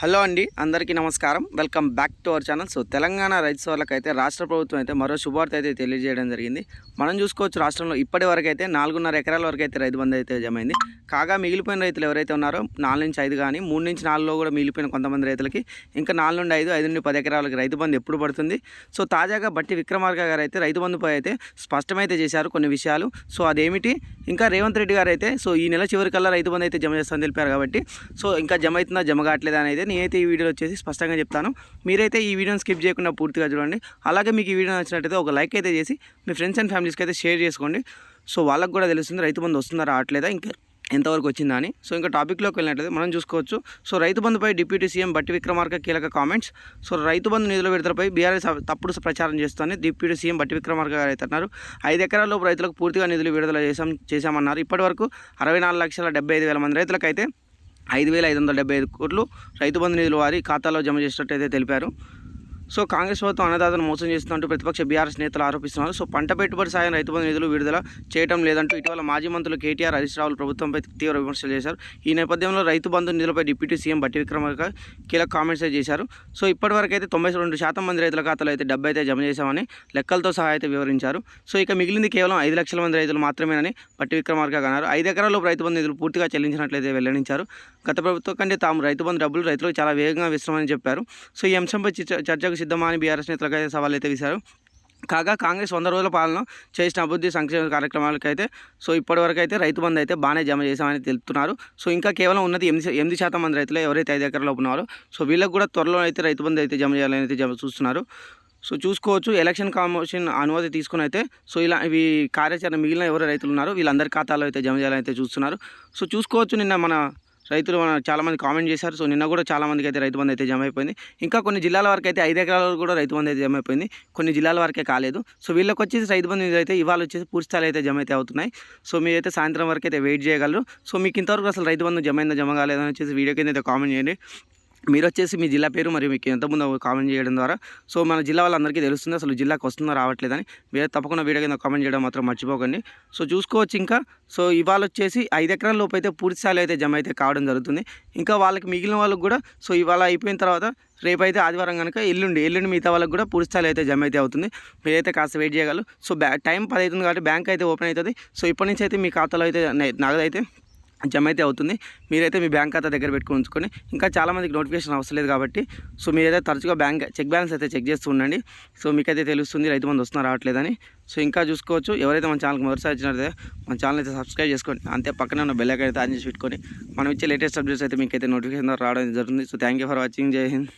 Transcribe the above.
Hello అండి అందరికీ నమస్కారం. Welcome back to our channel. So Telangana రైతు సోదరులకు అయితే రాష్ట్ర ప్రభుత్వం అయితే మరో శుభార్త అయితే తెలియజేయడం జరిగింది. మనం చూసుకోవచ్చు రాష్ట్రంలో ఇప్పటి వరకు అయితే నాలుగున్నర ఎకరాల వరకు అయితే రైతు బంధు అయితే జమైంది. కాగా మిగిలిపోయిన రైతులు ఎవరైతే ఉన్నారో నాలుగు నుంచి ఐదు కానీ మూడు నుంచి నాలుగులో కూడా మిగిలిపోయిన కొంతమంది రైతులకి ఇంకా నాలుగు నుండి ఐదు ఐదు నుండి పది ఎకరాలకి రైతు బంధు ఎప్పుడు పడుతుంది? సో తాజాగా బట్టి విక్రమార్క గారు అయితే రైతు బంధుపై అయితే స్పష్టమైతే చేశారు కొన్ని విషయాలు. సో అదేమిటి? ఇంకా రేవంత్ రెడ్డి గారు అయితే సో ఈ నెల చివరికల్లా రైతు బంధు అయితే జమ చేస్తామని తెలిపారు కాబట్టి సో ఇంకా జమ అవుతుందా జమ కావట్లేదా అనేది నేనైతే ఈ వీడియోలో వచ్చేసి స్పష్టంగా చెప్తాను. మీరైతే ఈ వీడియోని స్కిప్ చేయకుండా పూర్తిగా చూడండి. అలాగే మీకు ఈ వీడియో నచ్చినట్టయితే ఒక లైక్ అయితే చేసి మీ ఫ్రెండ్స్ అండ్ ఫ్యామిలీస్కి అయితే షేర్ చేసుకోండి. సో వాళ్ళకు కూడా తెలుస్తుంది రైతు బంధు వస్తుందా రావట్లేదా ఇంకా ఎంతవరకు వచ్చిందా అని. సో ఇంకా టాపిక్లోకి వెళ్ళినట్లయితే మనం చూసుకోవచ్చు. సో రైతు బంధుపై డిప్యూటీ సీఎం బట్టి విక్రమార్క కీలక కామెంట్స్. సో రైతు బంధు నిధుల విడుదలపై బీఆర్ఎస్ తప్పుడు ప్రచారం చేస్తోంది డిప్యూటీ సీఎం బట్టి విక్రమార్క గారు అయితే అన్నారు. ఐదు ఎకరాల్లోపు రైతులకు పూర్తిగా నిధులు విడుదల చేశాం చేశామన్నారు. ఇప్పటివరకు అరవై నాలుగు లక్షల డెబ్బై ఐదు వేల మంది రైతులకు అయితే ఐదు వేల ఐదు వందల డెబ్బై ఐదు కోట్లు రైతు బంధు నిధుల వారి ఖాతాలో జమ చేసినట్టయితే తెలిపారు. సో కాంగ్రెస్ ప్రభుత్వం అన్నదాతను మోసం చేస్తున్నట్టు ప్రతిపక్ష బీఆర్ఎస్ నేతలు ఆరోపిస్తున్నారు. సో పంట పెట్టుబడి సాయం రైతు బంధు నిధులు విడుదల చేయడం లేదంటూ ఇటీవల మాజీ మంత్రులు కేటీఆర్ హరీష్ రావులు ప్రభుత్వంపై తీవ్ర విమర్శలు చేశారు. ఈ నేపథ్యంలో రైతు బంధు నిధులపై డిప్యూటీ సీఎం బట్టి విక్రమార్క కీలక కామెంట్స్ చేశారు. సో ఇప్పటివరకు అయితే తొంభై రెండు శాతం మంది రైతుల ఖాతాలో అయితే డబ్బు అయితే జమ చేశామని లెక్కలతో సహా అయితే వివరించారు. సో ఇక మిగిలింది కేవలం ఐదు లక్షల మంది రైతులు మాత్రమేనని బట్టి విక్రమార్క అన్నారు. ఐదు ఎకరాల్లో రైతు బంధు నిధులు పూర్తిగా చెల్లించినట్లయితే వెల్లడించారు. గత ప్రభుత్వం కంటే తాము రైతు బంధు డబ్బులు రైతులకు చాలా వేగంగా విశ్రమని చెప్పారు. సో ఈ అంశంపై చర్చ- చర్చకు సిద్ధమా అని బీఆర్ఎస్ నేతలకు అయితే సవాల్ అయితే విసారు కాగా కాంగ్రెస్ వంద రోజుల పాలన చేసిన అభివృద్ధి సంక్షేమ కార్యక్రమాలకైతే సో ఇప్పటివరకు అయితే రైతు బంధు అయితే బాగానే జమ చేశామని తెలుపుతున్నారు. సో ఇంకా కేవలం ఉన్నది ఎనిమిది ఎనిమిది శాతం మంది రైతులు ఎవరైతే ఐదు ఎకరాలు ఉన్నారో సో వీళ్ళకి కూడా త్వరలో అయితే రైతు బంధు అయితే జమ చేయాలని అయితే జమ చూస్తున్నారు. సో చూసుకోవచ్చు ఎలక్షన్ కమిషన్ అనుమతి తీసుకుని అయితే సో ఇలా ఇవి కార్యాచరణ మిగిలిన ఎవరు రైతులు ఉన్నారో వీళ్ళందరి ఖాతాలో అయితే జమ చేయాలని అయితే చూస్తున్నారు. సో చూసుకోవచ్చు నిన్న మన రైతులు మన చాలామంది కామెంట్ చేశారు. సో నిన్న కూడా చాలామందికి అయితే రైతు బంధు అయితే జమ అయిపోయింది. ఇంకా కొన్ని జిల్లాల వరకు అయితే ఐదు ఎకరాల వరకు కూడా రైతు బంధు అయితే జమ అయిపోయింది. కొన్ని జిల్లాల వరకే కాలేదు. సో వీళ్ళకి వచ్చేసి రైతు బంధు అయితే ఇవాళ వచ్చేసి పూర్తి అయితే జమ అయితే అవుతున్నాయి. సో మీరైతే సాయంత్రం వరకు అయితే వెయిట్ చేయగలరు. సో మీకు ఇంతవరకు అసలు రైతు బంధు జమ అయిందా జమ కాలేదని వచ్చేసి వీడియో కింద అయితే కామెంట్ చేయండి. మీరు వచ్చేసి మీ జిల్లా పేరు మరియు మీకు ఎంతమంది కామెంట్ చేయడం ద్వారా. సో మన జిల్లా వాళ్ళందరికీ తెలుస్తుంది. అసలు జిల్లాకు వస్తుందో రావట్లేదని మీరు తప్పకుండా వీడియో కింద కామెంట్ చేయడం మాత్రం మర్చిపోకండి. సో చూసుకోవచ్చు ఇంకా. సో ఇవాళ వచ్చేసి ఐదు ఎకరాల లోపు అయితే పూర్తి స్థాయిలో అయితే జమ అయితే కావడం జరుగుతుంది. ఇంకా వాళ్ళకి మిగిలిన వాళ్ళకి కూడా సో ఇవాళ అయిపోయిన తర్వాత రేపైతే ఆదివారం కనుక ఎల్లుండి ఎల్లుండి మిగతా వాళ్ళకి కూడా పూర్తి స్థాయిలో అయితే జమ అయితే అవుతుంది. మీరైతే కాస్త వెయిట్ చేయగలరు. సో బ్యా టైం పది అవుతుంది కాబట్టి బ్యాంక్ అయితే ఓపెన్ అవుతుంది. సో ఇప్పటి నుంచి అయితే మీ ఖాతాలో అయితే నగదు అయితే జమ అయితే అవుతుంది. మీరైతే మీ బ్యాంక్ ఖాతా దగ్గర పెట్టుకుని ఉంచుకొని ఇంకా చాలామందికి నోటిఫికేషన్ అవసరం లేదు కాబట్టి సో మీరైతే తరచుగా బ్యాంక్ చెక్ బ్యాలెన్స్ అయితే చెక్ చేస్తూ ఉండండి. సో మీకైతే తెలుస్తుంది రైతు మంది వస్తున్నారు రావట్లేదని. సో ఇంకా చూసుకోవచ్చు ఎవరైతే మన ఛానల్కి మొదటిసారి వచ్చినారో మన ఛానల్ అయితే సబ్స్క్రైబ్ చేసుకోండి. అంతే పక్కనే ఉన్న బెల్లకైతే అయితే ఆన్ చేసి పెట్టుకొని మనం ఇచ్చే లేటెస్ట్ అప్డేట్స్ అయితే మీకైతే నోటిఫికేషన్ రావడం జరుగుతుంది. So thank you for watching. జై హింద్.